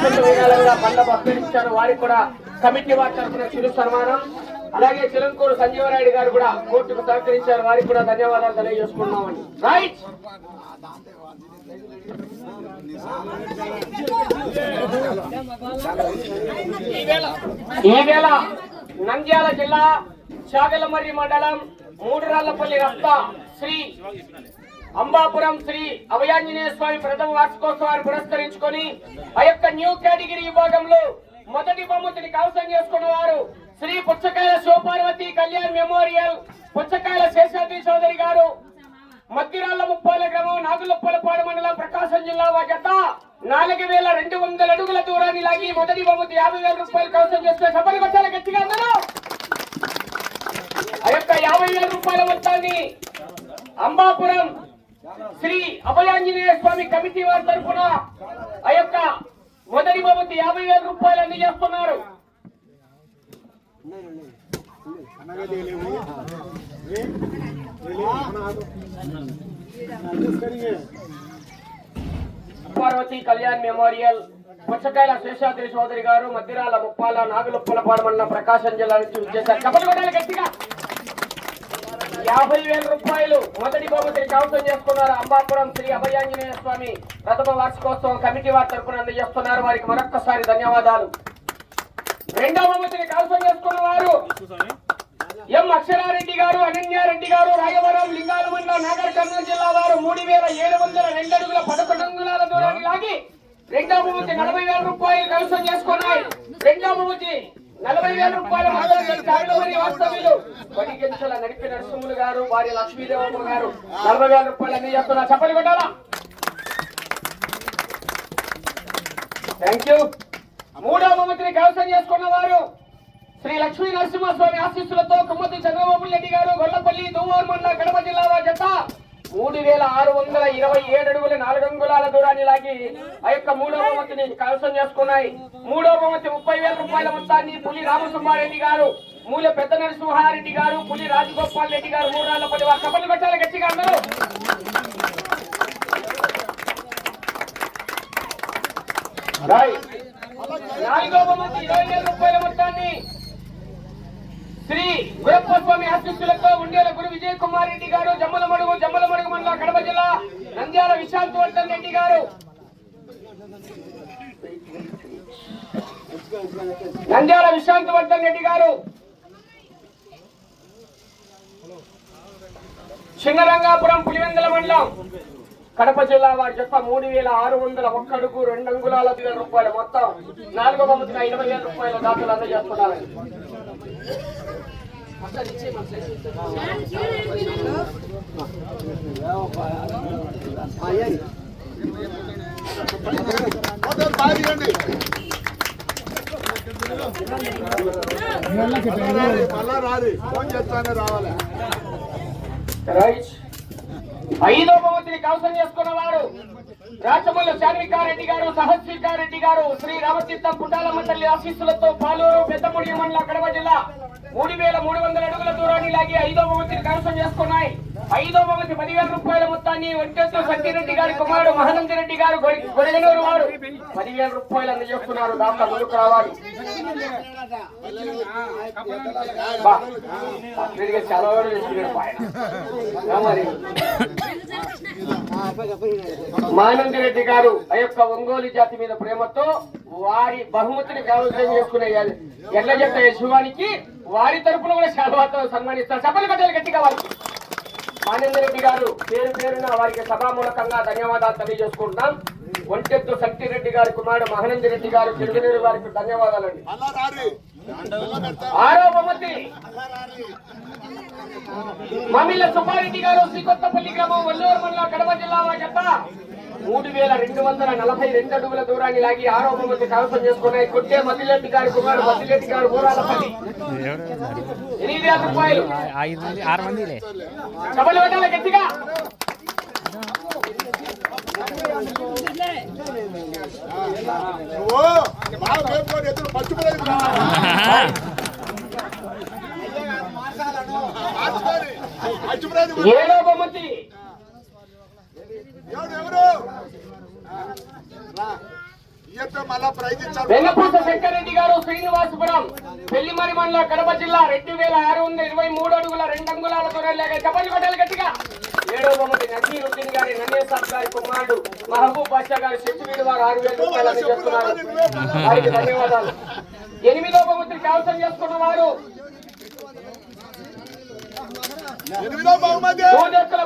అత్యంత విధాలుగా బండ బహుకరించారు వారికి కూడా కమిటీ వారి తరఫున చిరు సన్మానం. అలాగే చిలంకూరు సంజీవరాయుడు గారు కూడా కోర్టుకు సహకరించారు. వారికి కూడా ధన్యవాదాలు తెలియజేసుకున్నామండి రైట్ ఈవేళ నంద్యాల జిల్లా చాగలమర్రి మండలం మూడురాళ్ళపల్లి రక్త శ్రీ అంబాపురం శ్రీ అభయాంజనేయ స్వామి ప్రథమ వార్షికోత్సవాన్ని పురస్కరించుకొని ఆ యొక్క న్యూ కేటగిరీ విభాగంలో మొదటి బహుమతిని కవసం చేసుకున్న వారు శ్రీ పుచ్చకాయల శివపార్వతి కళ్యాణ్ మెమోరియల్ పుచ్చకాయల శేషాద్రి చౌదరి గారు. మద్దిరాళ్ళ ముప్పాల గ్రామం నాగులప్పలపాడు మండలం ప్రకాశం జిల్లా జత నాలుగు వేల రెండు వందల అడుగుల దూరాన్ని లాగి మొదటి బహుమతి యాభై వేల రూపాయలు కవసం చేస్తే సభలు వచ్చారు గట్టిగా అందరూ. ఆ యొక్క యాభై వేల రూపాయల మొత్తాన్ని అంబాపురం శ్రీ అభయాంజనేయ స్వామి కమిటీ వారి తరఫున ఆ యొక్క మొదటి బహుమతి యాభై వేల రూపాయలు అందజేస్తున్నారు. పార్వతి కళ్యాణ్ మెమోరియల్ పుచ్చకాయల శేషాద్రి చౌదరి గారు మద్దిరాల ముప్పాల నాగులుప్పల మండలం ప్రకాశం జిల్లా నుంచి వచ్చేసారు. కబడ్డీ గట్టిగా. యాభై వేల రూపాయలు మొదటి బహుమతిని కవసం చేసుకున్నారు అంబాపురం శ్రీ అభయాంజనేయ స్వామి. ప్రథమ వార్షికోత్సవం కమిటీ వారి తరపున అందజేస్తున్నారు. వారికి మరొక్కసారి ధన్యవాదాలు. రెండవ బహుమతిని కవసం చేసుకున్న వారు ఎం అక్షరారెడ్డి గారు అనన్యారెడ్డి గారు రాయవరం లింగాల మండలం నాగర్ కర్నూలు జిల్లా వారు మూడు వేల ఏడు వందల రెండు అడుగుల పదకొండు అంగుళాల దూరాన్ని లాగి రెండవ బహుమతి నలభై వేల రూపాయలు కవసం చేసుకున్నాయి. రెండవ బహుమతి నలభై వేల రూపాయల నడిపి నరసింహులు గారు వారి లక్ష్మీదేవమ్మ గారు. నలభై వేల రూపాయలు అన్ని చెప్పలు కొట్టాలా థ్యాంక్ యూ మూడవ బహుమతిని కవసం చేసుకున్న వారు శ్రీ లక్ష్మీ నరసింహస్వామి ఆశీస్సులతో కుమ్మతి చంద్రబాబు రెడ్డి గారు గొల్లపల్లి దువ్వూరు మండల కడప జిల్లా వారి మూడు వేల ఆరు వందల ఇరవై ఏడు అడుగుల నాలుగు అంగుళాల దూరాన్ని లాగి ఆ యొక్క మూడవ బహుమతిని కవసం చేసుకున్నాయి మూడవ బహుమతి ముప్పై వేల రూపాయల మొత్తాన్ని పులి రామసుబ్బారెడ్డి గారు మూల పెద్ద నరసింహారెడ్డి గారు పులి రాజగోపాల్ రెడ్డి గారు మూడు రాళ్ళ పది వారు కపలు పెట్టాలి గట్టిగా అందరూ రాయ్. నాలుగవ బహుమతి ఇరవై వేల రూపాయల మొత్తాన్ని శ్రీ వీరప్ప స్వామి ఆశీస్సులతో ఉండేల గురు విజయ్ కుమార్ రెడ్డి గారు జమ్మలమడుగు జమ్మలమడుగు మండలం కడప జిల్లా నంద్యాల విశాంత్ వర్ధన్ రెడ్డి గారు. నంద్యాల విశాంత్ వర్ధన్ రెడ్డి గారు. చిన్నరంగాపురం పులివెందుల మండలం కడప జిల్లా వారి చెప్ప మూడు వేల ఆరు వందల ఒక్క అడుగు రెండు అంగుళాల వేల రూపాయలు. మొత్తం నాలుగో పంపిన ఇరవై వేల రూపాయల దాఖలు అందజేస్తున్నారు. ఐదో బహుమతిని కవసం చేసుకున్న వాడు రాచమల్లి శాన్వికారెడ్డి గారు సహస్వికారెడ్డి గారు శ్రీ రామతీర్థం పుట్టాల మండలి ఆశీస్సులతో పాలూరు పెద్దముడి మండల కడప జిల్లా మూడు వేల మూడు వందల అడుగుల దూరాన్ని లాగి ఐదో బహుమతిని కవసం చేసుకున్నాయి. ఐదో బహుమతి పదివేల రూపాయల మొత్తాన్ని వెంకటేశ్వర సత్యరెడ్డి గారి కుమారుడు మహానంది రెడ్డి గారు గొడగనూరు వారు పదివేల రూపాయలు అందజేస్తున్నారు దాంట్లో ముందుకు రావాలి. చాలా మరి. రెడ్డి గారు ఆ యొక్క ఒంగోలు జాతి మీద ప్రేమతో వారి బహుమతిని కైవసం చేసుకునే ఎడ్ల జట్ట యశువానికి వారి తరఫున కూడా శాల్వాతో సన్మానిస్తారు. సభలు కట్టాలి గట్టిగా వారికి మానేంద్ర రెడ్డి గారు పేరు పేరున వారికి సభామూలకంగా ధన్యవాదాలు తెలియజేసుకుంటున్నాం. ఒంటెత్తు శక్తి రెడ్డి గారి కుమారుడు మహనేంద్ర రెడ్డి గారు చిరుగనూరు వారికి ధన్యవాదాలండి. మళ్ళా రారు మళ్ళా ఆరో బహుమతి. మామిళ్ళ సుబ్బారెడ్డి గారు శ్రీకొత్తపల్లి గ్రామం వల్లూరు మండలం కడప జిల్లా వారి మూడు వేల రెండు వందల నలభై రెండు అడుగుల దూరాన్ని లాగి ఆరో బహుమతి కవసం చేసుకున్నాయి. కొట్టే మద్దిరెడ్డి గారి కుమారుడు మద్దిరెడ్డి గారు ఊరాలపల్లి ఎనిమిది వేల రూపాయలు. ఐదు మంది ఆరు మందిలే సభలు పెట్టాలి గట్టిగా. నువ్వు ఏడో బహుమతి మళ్ళా ప్రైజ్ ఇచ్చారు వెన్నపూస శంకరెడ్డి గారు శ్రీనివాసపురం పెళ్ళిమరి మండల కడప జిల్లా రెండు వేల ఆరు వందల ఇరవై మూడు అడుగుల రెండు అంగుళాల దూరం చెప్పండి కొట్టాలి గట్టిగా. ఏడో బొమ్మటి నసీరుద్దీన్ గారి నన్నేసాబ్ గారి కుమారుడు మహబూబ్ బాషా గారి శక్తివీడు వారు ఆరు వేల రూపాయలు అందజేస్తున్నారు వారికి ధన్యవాదాలు. ఎనిమిదో బహుమతిని కైవసం చేసుకున్న వారు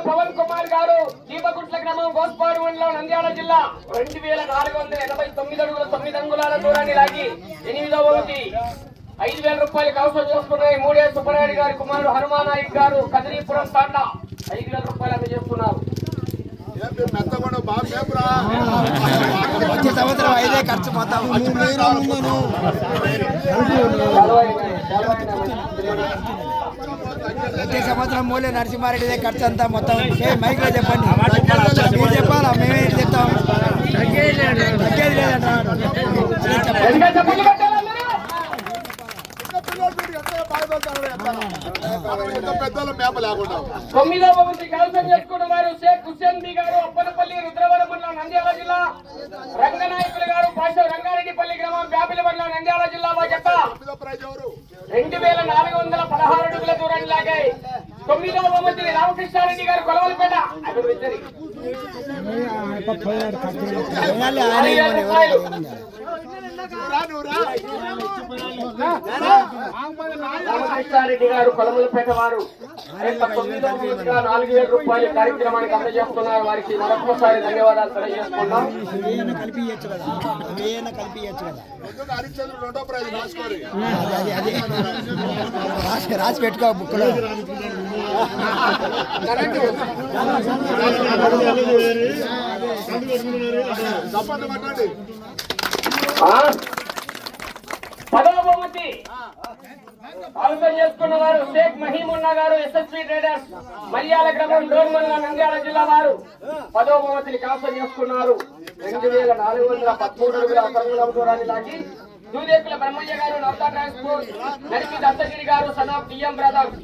పవన్ కుమార్ గారు దీపగుట్ల గ్రామం గోస్పాడు మండలం నంద్యాల జిల్లా. రెండు వేల నాలుగు వందల ఎనభై తొమ్మిది అడుగుల తొమ్మిది అంగుళాల దూరాన్ని లాగి ఎనిమిదవ ఒకటి ఐదు వేల రూపాయలు కవసం చేసుకున్నాయి. మూడే సుబ్బరాయుడు గారి కుమారుడు హనుమానాయక్ గారు కదిరీపురం తాండా. ఐదు వేల రూపాయలు అందజేస్తున్నారు. వచ్చే సంవత్సరం ఐదే ఖర్చు మొత్తం. వచ్చే సంవత్సరం మూలే నరసింహారెడ్డిదే ఖర్చు అంతా మొత్తం. ఏ మైక్లో చెప్పండి. మీరు చెప్పాలా? మేమే చెప్తాం? తగ్గేది లేదంట. తొమ్మిదవ షేక్ హుసేన్ బి గారు అప్పనపల్లి రుద్రవరం మండలం నంద్యాల జిల్లా. రంగనాయకులు గారు పాష రంగారెడ్డిపల్లి గ్రామం వ్యాపిల మండలం నంద్యాల జిల్లా వాజెక్క తొమ్మిదో ఎవరు రెండు వేల నాలుగు వందల పదహారు అడుగుల దూరాన్ని లాగాయి. తొమ్మిదవ మంత్రి రామకృష్ణారెడ్డి గారు కొలవలపేట. రామకృష్ణారెడ్డి గారు కొలవలపేట వారు ఆ యొక్క తొమ్మిదవ బహుమతిగా నాలుగు వేల రూపాయల కార్యక్రమానికి అందజేస్తున్నారు. వారికి మరొకసారి ధన్యవాదాలు తెలియజేసుకున్నాం రాసి పెట్టుకో బుక్లో? పదవ ఆలోచన చేసుకున్న వారు షేక్ మహీమున్నా గారు ఎస్ఎస్పి ట్రేడర్స్ మల్యాల గ్రామం డోర్మల్ల నంద్యాల జిల్లా వారు పదో బహుమతిని కాసం చేసుకున్నారు. రెండు వేల నాలుగు వందల పదమూడు అడుగుల అసంగుల దూరాన్ని లాగి దూదేకుల బ్రహ్మయ్య గారు నవతా ట్రాన్స్పోర్ట్ నడిపి దత్తగిరి గారు సనాబ్ డిఎం బ్రదర్స్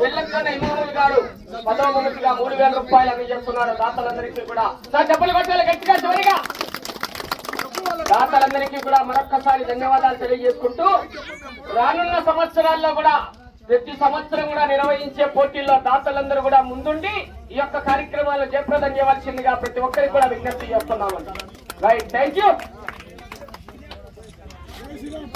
వెల్లంకన్న ఇమాముల్ గారు పదో బహుమతిగా మూడు వేల రూపాయలు అందజేస్తున్నారు. దాతలందరికీ కూడా. సార్ డబ్బులు కట్టాలి గట్టిగా చివరిగా. దాతలందరికీ కూడా మరొక్కసారి ధన్యవాదాలు తెలియజేసుకుంటూ రానున్న సంవత్సరాల్లో కూడా ప్రతి సంవత్సరం కూడా నిర్వహించే పోటీల్లో దాతలందరూ కూడా ముందుండి ఈ యొక్క కార్యక్రమాలు జయప్రదం చేయవలసిందిగా ప్రతి ఒక్కరికి కూడా విజ్ఞప్తి చేస్తున్నామండి. Right thank you